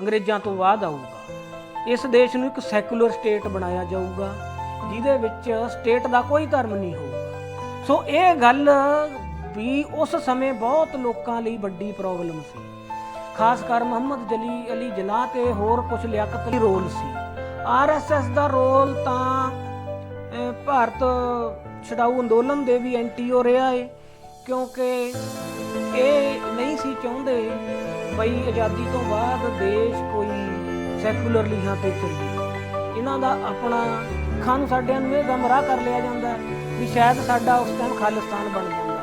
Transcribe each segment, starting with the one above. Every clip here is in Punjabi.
ਅੰਗਰੇਜ਼ਾਂ ਤੋਂ ਬਾਅਦ ਆਊਗਾ। ਇਸ ਦੇਸ਼ ਨੂੰ ਇੱਕ ਸੈਕੂਲਰ ਸਟੇਟ ਬਣਾਇਆ ਜਾਊਗਾ, ਜਿਹਦੇ ਵਿੱਚ ਸਟੇਟ ਦਾ ਕੋਈ ਧਰਮ ਨਹੀਂ ਹੋਊਗਾ। ਸੋ ਇਹ ਗੱਲ ਵੀ ਉਸ ਸਮੇਂ ਬਹੁਤ ਲੋਕਾਂ ਲਈ ਵੱਡੀ ਪ੍ਰੋਬਲਮ ਸੀ। ਖਾਸ ਕਰ ਮੁਹੰਮਦ ਜਲੀ ਅਲੀ ਜਨਾਹ ਤੇ ਹੋਰ ਕੁਝ ਲਿਆਕਤ ਦੀ ਰੋਲ ਸੀ। ਆਰਐਸਐਸ ਦਾ ਰੋਲ ਤਾਂ ਭਾਰਤ ਛਡਾਊ ਅੰਦੋਲਨ ਦੇ ਵੀ ਐਂਟੀ ਹੋ ਰਿਹਾ ਏ, ਕਿਉਂਕਿ ਇਹ ਨਹੀਂ ਸੀ ਚਾਹੁੰਦੇ ਬਈ ਆਜ਼ਾਦੀ ਤੋਂ ਬਾਅਦ ਦੇਸ਼ ਕੋਈ ਸੈਕੂਲਰ ਲੀਹਾਂ ਤੇ ਚੱਲੇ। ਇਹਨਾਂ ਦਾ ਆਪਣਾ ਅੱਖਾਂ ਨੂੰ ਸਾਡਿਆਂ ਨੂੰ ਇਹ ਗਮਰਾਹ ਕਰ ਲਿਆ ਜਾਂਦਾ ਵੀ ਸ਼ਾਇਦ ਸਾਡਾ ਉਸ ਟਾਈਮ ਖਾਲਿਸਤਾਨ ਬਣ ਜਾਂਦਾ।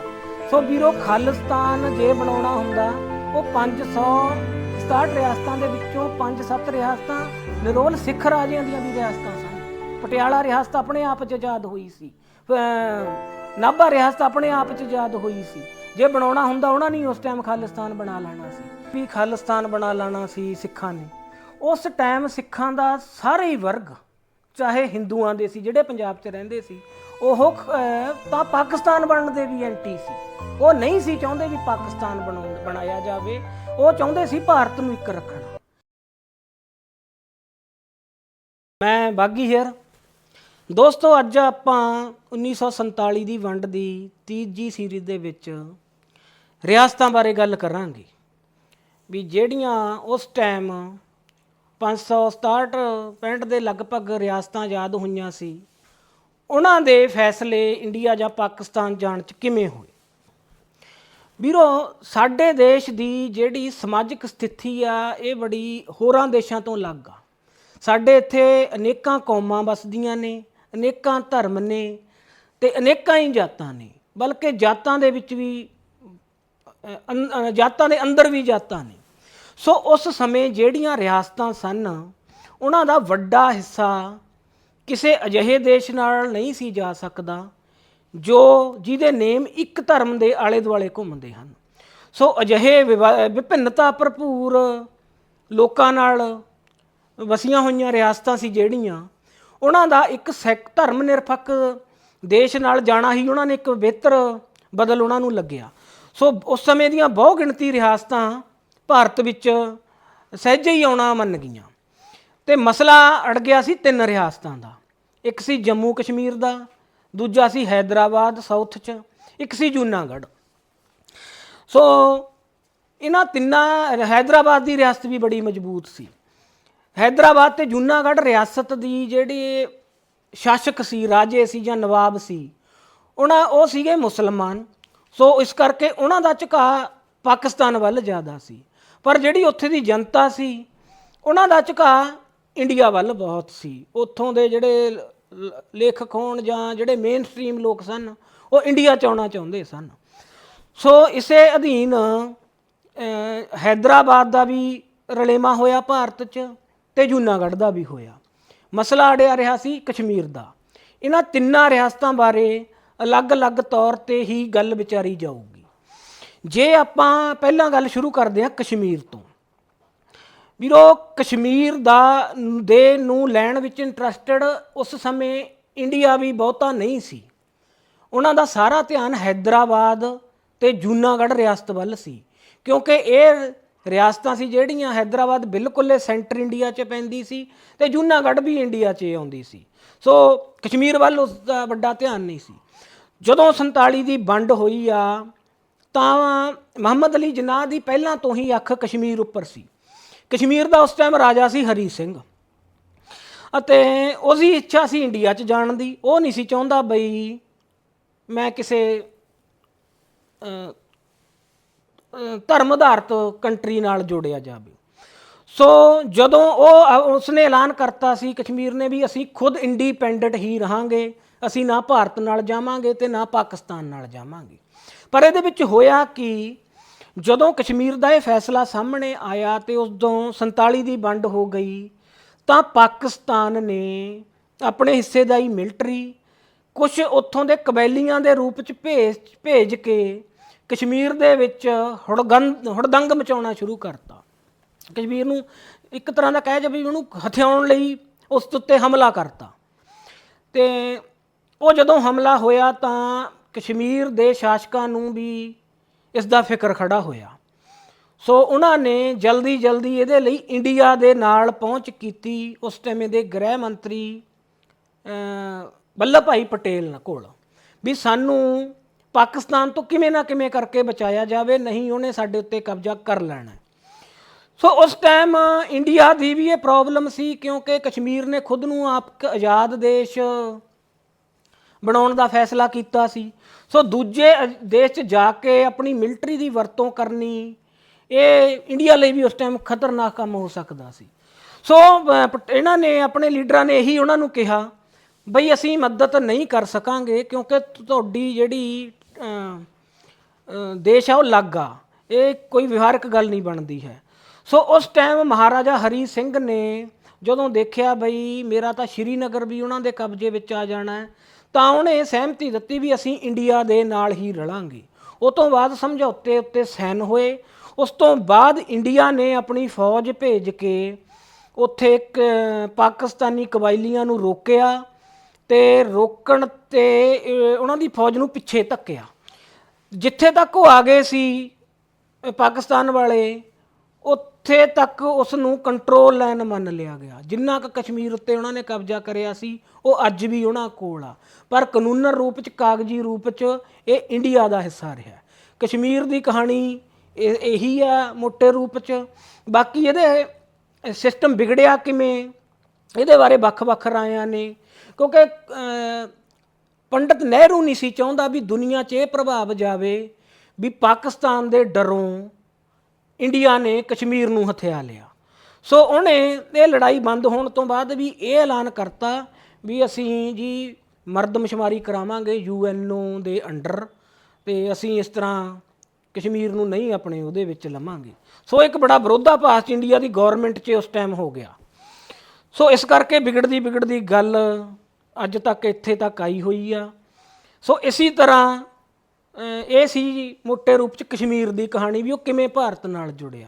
ਸੋ ਵੀਰੋ, ਖਾਲਿਸਤਾਨ ਜੇ ਬਣਾਉਣਾ ਹੁੰਦਾ, ਉਹ 567 ਰਿਆਸਤਾਂ ਦੇ ਵਿੱਚੋਂ 5-7 ਰਿਆਸਤਾਂ ਨਿਰੋਲ ਸਿੱਖ ਰਾਜਿਆਂ ਦੀਆਂ ਵੀ ਰਿਆਸਤਾਂ ਸਨ। ਪਟਿਆਲਾ ਰਿਆਸਤ ਆਪਣੇ ਆਪ 'ਚ ਆਜ਼ਾਦ ਹੋਈ ਸੀ। ਨਾਭਾ ਰਿਆਸਤ ਆਪਣੇ ਆਪ 'ਚ ਆਜ਼ਾਦ ਹੋਈ ਸੀ। ਜੇ ਬਣਾਉਣਾ ਹੁੰਦਾ ਉਹਨਾਂ ਨੇ ਉਸ ਟਾਈਮ ਖਾਲਿਸਤਾਨ ਬਣਾ ਲੈਣਾ ਸੀ। ਵੀ ਖਾਲਿਸਤਾਨ ਬਣਾ ਲੈਣਾ ਸੀ ਸਿੱਖਾਂ ਨੇ। ਉਸ ਟਾਈਮ ਸਿੱਖਾਂ ਦਾ ਸਾਰੇ ਹੀ ਵਰਗ, ਚਾਹੇ ਹਿੰਦੂਆਂ ਦੇ ਸੀ, ਜਿਹੜੇ ਪੰਜਾਬ 'ਚ ਰਹਿੰਦੇ ਸੀ, ਉਹ ਤਾਂ ਪਾਕਿਸਤਾਨ ਬਣਨ ਦੇ ਵੀ ਐਂਟੀ ਸੀ। ਉਹ ਨਹੀਂ ਸੀ ਚਾਹੁੰਦੇ ਵੀ ਪਾਕਿਸਤਾਨ ਬਣਾਉਣ, ਬਣਾਇਆ ਜਾਵੇ। ਉਹ ਚਾਹੁੰਦੇ ਸੀ ਭਾਰਤ ਨੂੰ ਇੱਕ ਰੱਖਣਾ। ਮੈਂ ਬਾਗੀ ਹੇਰ ਦੋਸਤੋ, ਅੱਜ ਆਪਾਂ 1947 ਦੀ ਵੰਡ ਦੀ ਤੀਜੀ ਸੀਰੀਜ਼ ਦੇ ਵਿੱਚ ਰਿਆਸਤਾਂ ਬਾਰੇ ਗੱਲ ਕਰਾਂਗੇ। ਵੀ ਜਿਹੜੀਆਂ ਉਸ ਟਾਈਮ 567 65 ਦੇ ਲਗਭਗ ਰਿਆਸਤਾਂ ਆਜ਼ਾਦ ਹੋਈਆਂ ਸੀ, ਉਹਨਾਂ ਦੇ ਫੈਸਲੇ ਇੰਡੀਆ ਜਾਂ ਪਾਕਿਸਤਾਨ ਜਾਣ ਚ ਕਿਵੇਂ ਹੋਏ? ਵੀਰੋ, ਸਾਡੇ ਦੇਸ਼ ਦੀ ਜਿਹੜੀ ਸਮਾਜਿਕ ਸਥਿਤੀ ਆ, ਇਹ ਬੜੀ ਹੋਰਾਂ ਦੇਸ਼ਾਂ ਤੋਂ ਅਲੱਗ ਆ। ਸਾਡੇ ਇੱਥੇ ਅਨੇਕਾਂ ਕੌਮਾਂ ਵਸਦੀਆਂ ਨੇ, ਅਨੇਕਾਂ ਧਰਮ ਨੇ ਤੇ ਅਨੇਕਾਂ ਹੀ ਜਾਤਾਂ ਨੇ, ਬਲਕਿ ਜਾਤਾਂ ਦੇ ਵਿੱਚ ਵੀ ਜਾਤਾਂ ਦੇ ਅੰਦਰ ਵੀ ਜਾਤਾਂ ਨੇ। ਸੋ ਉਸ ਸਮੇਂ ਜਿਹੜੀਆਂ ਰਿਆਸਤਾਂ ਸਨ, ਉਹਨਾਂ ਦਾ ਵੱਡਾ ਹਿੱਸਾ ਕਿਸੇ ਅਜਿਹੇ ਦੇਸ਼ ਨਾਲ ਨਹੀਂ ਸੀ ਜਾ ਸਕਦਾ, ਜੋ ਜਿਹਦੇ ਨੇਮ ਇੱਕ ਧਰਮ ਦੇ ਆਲੇ ਦੁਆਲੇ ਘੁੰਮਦੇ ਹਨ। ਸੋ ਅਜਿਹੇ ਵਿਵਾ- ਵਿਭਿੰਨਤਾ ਭਰਪੂਰ ਲੋਕਾਂ ਨਾਲ ਵਸੀਆਂ ਹੋਈਆਂ ਰਿਆਸਤਾਂ ਸੀ ਜਿਹੜੀਆਂ, ਉਹਨਾਂ ਦਾ ਇੱਕ ਸੈਕ ਧਰਮ ਨਿਰਪੱਖ ਦੇਸ਼ ਨਾਲ ਜਾਣਾ ਹੀ ਉਹਨਾਂ ਨੇ ਇੱਕ ਬਿਹਤਰ ਬਦਲ ਉਹਨਾਂ ਨੂੰ ਲੱਗਿਆ। ਸੋ ਉਸ ਸਮੇਂ ਦੀਆਂ ਬਹੁ ਗਿਣਤੀ ਰਿਆਸਤਾਂ ਭਾਰਤ ਵਿੱਚ ਸਹਿਜੇ ਹੀ ਆਉਣਾ ਮੰਨ ਗਈਆਂ। ਤੇ ਮਸਲਾ ਅੜ ਗਿਆ ਸੀ ਤਿੰਨ ਰਿਆਸਤਾਂ ਦਾ। ਇੱਕ ਸੀ ਜੰਮੂ ਕਸ਼ਮੀਰ ਦਾ, ਦੂਜਾ ਸੀ ਹੈਦਰਾਬਾਦ ਸਾਊਥ 'ਚ, ਇੱਕ ਸੀ ਜੂਨਾਗੜ੍ਹ। ਸੋ ਇਹਨਾਂ ਤਿੰਨਾਂ ਹੈਦਰਾਬਾਦ ਦੀ ਰਿਆਸਤ ਵੀ ਬੜੀ ਮਜ਼ਬੂਤ ਸੀ। ਹੈਦਰਾਬਾਦ ਤੇ ਜੂਨਾਗੜ੍ਹ ਰਿਆਸਤ ਦੀ ਜਿਹੜੀ ਸ਼ਾਸਕ ਸੀ, ਰਾਜੇ ਸੀ ਜਾਂ ਨਵਾਬ ਸੀ, ਉਹਨਾਂ ਉਹ ਸੀਗੇ ਮੁਸਲਮਾਨ। ਸੋ ਇਸ ਕਰਕੇ ਉਹਨਾਂ ਦਾ ਝੁਕਾਅ ਪਾਕਿਸਤਾਨ ਵੱਲ ਜ਼ਿਆਦਾ ਸੀ। ਪਰ ਜਿਹੜੀ ਉੱਥੇ ਦੀ ਜਨਤਾ ਸੀ ਉਹਨਾਂ ਦਾ ਝੁਕਾਅ ਇੰਡੀਆ ਵੱਲ ਬਹੁਤ ਸੀ। ਉੱਥੋਂ ਦੇ ਜਿਹੜੇ ਲੇਖਕ ਹੋਣ ਜਾਂ ਜਿਹੜੇ ਮੇਨ ਸਟ੍ਰੀਮ ਲੋਕ ਸਨ ਉਹ ਇੰਡੀਆ ਚ ਆਉਣਾ ਚਾਹੁੰਦੇ ਸਨ। ਸੋ ਇਸੇ ਅਧੀਨ ਅਹ, ਹੈਦਰਾਬਾਦ ਦਾ ਵੀ ਰਲੇਮਾ ਹੋਇਆ ਭਾਰਤ 'ਚ ਤੇ ਜੂਨਾਗੜ੍ਹ ਦਾ ਵੀ ਹੋਇਆ। ਮਸਲਾ ਅੜਿਆ ਰਿਹਾ ਸੀ ਕਸ਼ਮੀਰ ਦਾ। ਇਹਨਾਂ ਤਿੰਨਾਂ ਰਿਆਸਤਾਂ ਬਾਰੇ ਅਲੱਗ-ਅਲੱਗ ਤੌਰ ਤੇ ਹੀ ਗੱਲ ਵਿਚਾਰੀ ਜਾਊਗੀ। ਜੇ ਆਪਾਂ ਪਹਿਲਾਂ ਗੱਲ ਸ਼ੁਰੂ ਕਰਦੇ ਹਾਂ ਕਸ਼ਮੀਰ ਤੋਂ। ਵੀਰੋ, ਕਸ਼ਮੀਰ ਦਾ ਦੇ ਨੂੰ ਲੈਣ ਵਿੱਚ ਇੰਟਰਸਟਡ ਉਸ ਸਮੇਂ ਇੰਡੀਆ ਵੀ ਬਹੁਤਾ ਨਹੀਂ ਸੀ। ਉਹਨਾਂ ਦਾ ਸਾਰਾ ਧਿਆਨ ਹੈਦਰਾਬਾਦ ਤੇ ਜੂਨਾਗੜ੍ਹ ਰਿਆਸਤ ਵੱਲ ਸੀ। ਕਿਉਂਕਿ ਇਹ ਰਿਆਸਤਾਂ ਸੀ ਜਿਹੜੀਆਂ ਹੈਦਰਾਬਾਦ ਬਿਲਕੁਲ ਹੀ ਸੈਂਟਰ ਇੰਡੀਆ 'ਚ ਪੈਂਦੀ ਸੀ ਤੇ ਜੂਨਾਗੜ੍ਹ ਵੀ ਇੰਡੀਆ 'ਚ ਆਉਂਦੀ ਸੀ। ਸੋ ਕਸ਼ਮੀਰ ਵੱਲ ਉਸ ਦਾ ਵੱਡਾ ਧਿਆਨ ਨਹੀਂ ਸੀ। ਜਦੋਂ 47 ਦੀ ਵੰਡ ਹੋਈ ਆ, ਤਾਂ ਮੁਹੰਮਦ ਅਲੀ ਜਿਨਾਹ ਦੀ ਪਹਿਲਾਂ ਤੋਂ ਹੀ ਅੱਖ ਕਸ਼ਮੀਰ ਉੱਪਰ ਸੀ। ਕਸ਼ਮੀਰ ਦਾ ਉਸ ਟਾਈਮ ਰਾਜਾ ਸੀ ਹਰੀ ਸਿੰਘ। ਅਤੇ ਉਹਦੀ ਇੱਛਾ ਸੀ ਇੰਡੀਆ 'ਚ ਜਾਣ ਦੀ। ਉਹ ਨਹੀਂ ਸੀ ਚਾਹੁੰਦਾ ਬਈ ਮੈਂ ਕਿਸੇ ਧਰਮ ਆਧਾਰਿਤ ਕੰਟਰੀ ਨਾਲ ਜੋੜਿਆ ਜਾਵੇ। ਸੋ ਜਦੋਂ ਉਹ ਉਸਨੇ ਐਲਾਨ ਕਰਤਾ ਸੀ, ਕਸ਼ਮੀਰ ਨੇ ਵੀ ਅਸੀਂ ਖੁਦ ਇੰਡੀਪੈਂਡੈਂਟ ਹੀ ਰਹਾਂਗੇ, ਅਸੀਂ ਨਾ ਭਾਰਤ ਨਾਲ ਜਾਵਾਂਗੇ ਤੇ ਨਾ ਪਾਕਿਸਤਾਨ ਨਾਲ ਜਾਵਾਂਗੇ। ਪਰ ਇਹਦੇ ਵਿੱਚ ਹੋਇਆ ਕਿ, ਜਦੋਂ ਕਸ਼ਮੀਰ ਦਾ ਇਹ ਫੈਸਲਾ ਸਾਹਮਣੇ ਆਇਆ ਤੇ ਉਦੋਂ 47 ਦੀ ਵੰਡ ਹੋ ਗਈ, ਤਾਂ ਪਾਕਿਸਤਾਨ ਨੇ ਆਪਣੇ ਹਿੱਸੇ ਦਾ ਹੀ ਮਿਲਟਰੀ ਕੁਝ ਉੱਥੋਂ ਦੇ ਕਬੈਲੀਆਂ ਦੇ ਰੂਪ ਚ ਭੇਜ ਭੇਜ ਕੇ ਕਸ਼ਮੀਰ ਦੇ ਵਿੱਚ ਹੁੜਗੰਦ, ਹੁੜਦੰਗ ਮਚਾਉਣਾ ਸ਼ੁਰੂ ਕਰਤਾ। ਕਸ਼ਮੀਰ ਨੂੰ ਇੱਕ ਤਰ੍ਹਾਂ ਦਾ ਕਹਿ ਜਾਵੇ ਵੀ ਉਹਨੂੰ ਹਥਿਆਉਣ ਲਈ ਉਸ ਉੱਤੇ ਹਮਲਾ ਕਰਤਾ। ਤੇ ਉਹ ਜਦੋਂ ਹਮਲਾ ਹੋਇਆ ਤਾਂ ਕਸ਼ਮੀਰ ਦੇ ਸ਼ਾਸਕਾਂ ਨੂੰ ਵੀ ਇਸ ਦਾ ਫਿਕਰ ਖੜਾ ਹੋਇਆ। ਸੋ ਉਹਨਾਂ ਨੇ ਜਲਦੀ ਜਲਦੀ ਇਹਦੇ ਲਈ ਇੰਡੀਆ ਦੇ ਨਾਲ ਪਹੁੰਚ ਕੀਤੀ ਉਸ ਟਾਈਮ ਦੇ ਗ੍ਰਹਿ ਮੰਤਰੀ ਅ, ਵੱਲਭ ਭਾਈ ਪਟੇਲ ਕੋਲ ਵੀ ਸਾਨੂੰ ਪਾਕਿਸਤਾਨ ਤੋਂ ਕਿਵੇਂ ਨਾ ਕਿਵੇਂ ਕਰਕੇ ਬਚਾਇਆ ਜਾਵੇ ਨਹੀਂ ਉਹਨੇ ਸਾਡੇ ਉੱਤੇ ਕਬਜ਼ਾ ਕਰ ਲੈਣਾ। ਸੋ ਉਸ ਟਾਈਮ ਇੰਡੀਆ ਦੀ ਵੀ ਇਹ ਪ੍ਰੋਬਲਮ ਸੀ ਕਿਉਂਕਿ ਕਸ਼ਮੀਰ ਨੇ ਖੁਦ ਨੂੰ ਆਪ ਆਜ਼ਾਦ ਦੇਸ਼ ਬਣਾਉਣ ਦਾ ਫੈਸਲਾ ਕੀਤਾ ਸੀ। ਸੋ ਦੂਜੇ ਅ- ਦੇਸ਼ 'ਚ ਜਾ ਕੇ ਆਪਣੀ ਮਿਲਟਰੀ ਦੀ ਵਰਤੋਂ ਕਰਨੀ, ਇਹ ਇੰਡੀਆ ਲਈ ਵੀ ਉਸ ਟਾਈਮ ਖਤਰਨਾਕ ਕੰਮ ਹੋ ਸਕਦਾ ਸੀ। ਸੋ ਇਹਨਾਂ ਨੇ, ਆਪਣੇ ਲੀਡਰਾਂ ਨੇ ਇਹੀ ਉਹਨਾਂ ਨੂੰ ਕਿਹਾ, ਬਈ ਅਸੀਂ ਮਦਦ ਨਹੀਂ ਕਰ ਸਕਾਂਗੇ ਕਿਉਂਕਿ ਤੁਹਾਡੀ ਜਿਹੜੀ ਦੇਸ਼ ਆ ਉਹ ਲੱਗ ਆ। ਇਹ ਕੋਈ ਵਿਵਹਾਰਕ ਗੱਲ ਨਹੀਂ ਬਣਦੀ ਹੈ। ਸੋ ਉਸ ਟਾਈਮ ਮਹਾਰਾਜਾ ਹਰੀ ਸਿੰਘ ਨੇ ਜਦੋਂ ਦੇਖਿਆ ਬਈ ਮੇਰਾ ਤਾਂ ਸ਼੍ਰੀਨਗਰ ਵੀ ਉਹਨਾਂ ਦੇ ਕਬਜ਼ੇ ਵਿੱਚ ਆ ਜਾਣਾ ਹੈ, ਤਾਂ ਉਹਨੇ ਸਹਿਮਤੀ ਦਿੱਤੀ ਵੀ ਅਸੀਂ ਇੰਡੀਆ ਦੇ ਨਾਲ ਹੀ ਰਲਾਂਗੇ। ਉਹ ਤੋਂ ਬਾਅਦ ਸਮਝੌਤੇ ਉੱਤੇ ਸਾਈਨ ਹੋਏ। ਉਸ ਤੋਂ ਬਾਅਦ ਇੰਡੀਆ ਨੇ ਆਪਣੀ ਫੌਜ ਭੇਜ ਕੇ ਉੱਥੇ ਇੱਕ ਪਾਕਿਸਤਾਨੀ ਕਬਾਇਲੀਆਂ ਨੂੰ ਰੋਕਿਆ ਤੇ ਰੋਕਣ ਤੇ ਉਹਨਾਂ ਦੀ ਫੌਜ ਨੂੰ ਪਿੱਛੇ ਧੱਕਿਆ। ਜਿੱਥੇ ਤੱਕ ਉਹ ਆ ਗਏ ਸੀ ਪਾਕਿਸਤਾਨ ਵਾਲੇ ਉੱਥੇ ਤੱਕ ਉਸ ਨੂੰ ਕੰਟਰੋਲ ਲਾਈਨ ਮੰਨ ਲਿਆ ਗਿਆ। ਜਿੰਨਾ ਕੁ ਕਸ਼ਮੀਰ ਉੱਤੇ ਉਹਨਾਂ ਨੇ ਕਬਜ਼ਾ ਕਰਿਆ ਸੀ ਉਹ ਅੱਜ ਵੀ ਉਹਨਾਂ ਕੋਲ ਆ। ਪਰ ਕਾਨੂੰਨ ਰੂਪ ਚ ਕਾਗਜ਼ੀ ਰੂਪ ਚ ਇਹ ਇੰਡੀਆ ਦਾ ਹਿੱਸਾ ਰਿਹਾ। ਕਸ਼ਮੀਰ ਦੀ ਕਹਾਣੀ ਇਹ- ਇਹੀ ਆ ਮੋٹے ਰੂਪ ਚ। ਬਾਕੀ ਇਹਦੇ ਸਿਸਟਮ ਵਿਗੜਿਆ ਕਿਵੇਂ? ਇਹਦੇ ਬਾਰੇ ਵੱਖ-ਵੱਖ ਰਾਇਆਂ ਨੇ। ਕਿਉਂਕਿ ਅ, ਪੰਡਤ ਨਹਿਰੂ ਨਹੀਂ ਸੀ ਚਾਹੁੰਦਾ ਵੀ ਦੁਨੀਆ 'ਚ ਇਹ ਪ੍ਰਭਾਵ ਜਾਵੇ ਵੀ ਪਾਕਿਸਤਾਨ ਦੇ ਡਰੋਂ ਇੰਡੀਆ ਨੇ ਕਸ਼ਮੀਰ ਨੂੰ ਹਥਿਆ ਲਿਆ। ਸੋ ਉਹਨੇ ਇਹ ਲੜਾਈ ਬੰਦ ਹੋਣ ਤੋਂ ਬਾਅਦ ਵੀ ਇਹ ਐਲਾਨ ਕਰਤਾ ਵੀ ਅਸੀਂ ਜੀ ਮਰਦਮਸ਼ੁਮਾਰੀ ਕਰਾਵਾਂਗੇ ਯੂਐਨਓ ਦੇ ਅੰਡਰ ਤੇ ਅਸੀਂ ਇਸ ਤਰ੍ਹਾਂ ਕਸ਼ਮੀਰ ਨੂੰ ਨਹੀਂ ਆਪਣੇ ਉਹਦੇ ਵਿੱਚ ਲਵਾਂਗੇ। ਸੋ ਇੱਕ ਬੜਾ ਵਿਰੋਧਾਭਾਸ ਇੰਡੀਆ ਦੀ ਗਵਰਨਮੈਂਟ 'ਚ ਉਸ ਟਾਈਮ ਹੋ ਗਿਆ। ਸੋ ਇਸ ਕਰਕੇ ਵਿਗੜਦੀ ਵਿਗੜਦੀ ਗੱਲ ਅੱਜ ਤੱਕ ਇੱਥੇ ਤੱਕ ਆਈ ਹੋਈ ਆ। ਸੋ ਇਸੇ ਤਰ੍ਹਾਂ ਅਹ, ਇਹ ਸੀ ਮੋਟੇ ਰੂਪ ਚ ਕਸ਼ਮੀਰ ਦੀ ਕਹਾਣੀ ਵੀ ਉਹ ਕਿਵੇਂ ਭਾਰਤ ਨਾਲ ਜੁੜਿਆ।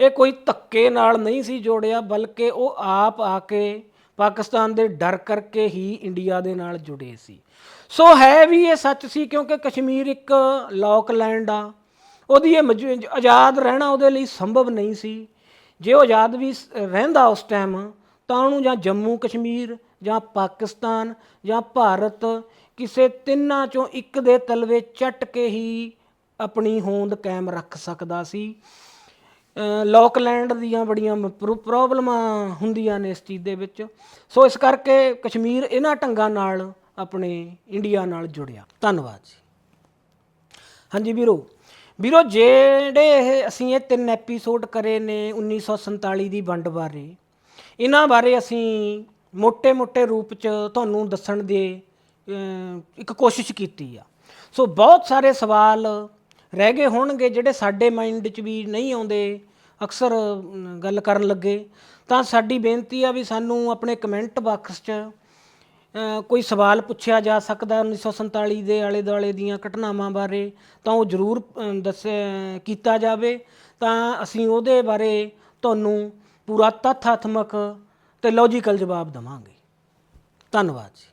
ਇਹ ਕੋਈ ਧੱਕੇ ਨਾਲ ਨਹੀਂ ਸੀ ਜੋੜਿਆ ਬਲਕਿ ਉਹ ਆਪ ਆ ਕੇ ਪਾਕਿਸਤਾਨ ਦੇ ਡਰ ਕਰਕੇ ਹੀ ਇੰਡੀਆ ਦੇ ਨਾਲ ਜੁੜੇ ਸੀ। ਸੋ ਹੈ ਵੀ ਇਹ ਸੱਚ ਸੀ ਕਿਉਂਕਿ ਕਸ਼ਮੀਰ ਇੱਕ ਲੋਕ ਲੈਂਡ ਆ। ਉਹਦੀ ਇਹ ਮੌਜੂ- ਆਜ਼ਾਦ ਰਹਿਣਾ ਉਹਦੇ ਲਈ ਸੰਭਵ ਨਹੀਂ ਸੀ। ਜੇ ਉਹ ਆਜ਼ਾਦ ਵੀ ਸ- ਰਹਿੰਦਾ ਉਸ ਟਾਈਮ ਤਾਂ ਉਹਨੂੰ ਜਾਂ ਜੰਮੂ ਕਸ਼ਮੀਰ ਜਾਂ ਪਾਕਿਸਤਾਨ ਜਾਂ ਭਾਰਤ ਕਿਸੇ ਤਿੰਨਾਂ ਚੋਂ ਇੱਕ ਦੇ ਤਲਵੇ ਚਟ ਕੇ ਹੀ ਆਪਣੀ ਹੋਂਦ ਕਾਇਮ ਰੱਖ ਸਕਦਾ ਸੀ। ਲੋਕਲੈਂਡ ਦੀਆਂ ਬੜੀਆਂ ਪ੍ਰੋਬਲਮਾਂ ਹੁੰਦੀਆਂ ਨੇ ਇਸ ਚੀਜ਼ ਦੇ ਵਿੱਚ। ਸੋ ਇਸ ਕਰਕੇ ਕਸ਼ਮੀਰ ਇਹਨਾਂ ਢੰਗਾਂ ਨਾਲ ਆਪਣੇ ਇੰਡੀਆ ਨਾਲ ਜੁੜਿਆ। ਧੰਨਵਾਦ ਜੀ। ਹਾਂਜੀ ਵੀਰੋ ਵੀਰੋ ਜਿਹੜੇ ਇਹ ਅਸੀਂ ਇਹ ਤਿੰਨ ਐਪੀਸੋਡ ਕਰੇ ਨੇ 1947 ਦੀ ਵੰਡ ਬਾਰੇ, ਇਹਨਾਂ ਬਾਰੇ ਅਸੀਂ ਮੋٹے-ਮੋٹے ਰੂਪ 'ਚ ਤੁਹਾਨੂੰ ਦੱਸਣ ਦੇ ਅਮ, ਇੱਕ ਕੋਸ਼ਿਸ਼ ਕੀਤੀ ਆ। ਸੋ ਬਹੁਤ ਸਾਰੇ ਸਵਾਲ ਰਹਿ ਗਏ ਹੋਣਗੇ ਜਿਹੜੇ ਸਾਡੇ ਮਾਈਂਡ 'ਚ ਵੀ ਨਹੀਂ ਆਉਂਦੇ ਅਕਸਰ ਅਮ, ਗੱਲ ਕਰਨ ਲੱਗੇ। ਤਾਂ ਸਾਡੀ ਬੇਨਤੀ ਆ ਵੀ ਸਾਨੂੰ ਆਪਣੇ ਕਮੈਂਟ ਬਾਕਸ 'ਚ ਅ, ਕੋਈ ਸਵਾਲ ਪੁੱਛਿਆ ਜਾ ਸਕਦਾ 1947 ਦੇ ਆਲੇ ਦੁਆਲੇ ਦੀਆਂ ਘਟਨਾਵਾਂ ਬਾਰੇ ਤਾਂ ਉਹ ਜ਼ਰੂਰ ਅ, ਦੱਸ ਕੀਤਾ ਜਾਵੇ। ਤਾਂ ਅਸੀਂ ਉਹਦੇ ਬਾਰੇ ਤੁਹਾਨੂੰ ਪੂਰਾ ਤੱਥਾਤਮਕ ਤੇ ਲੌਜੀਕਲ ਜਵਾਬ ਦਵਾਂਗੇ। ਧੰਨਵਾਦ ਜੀ।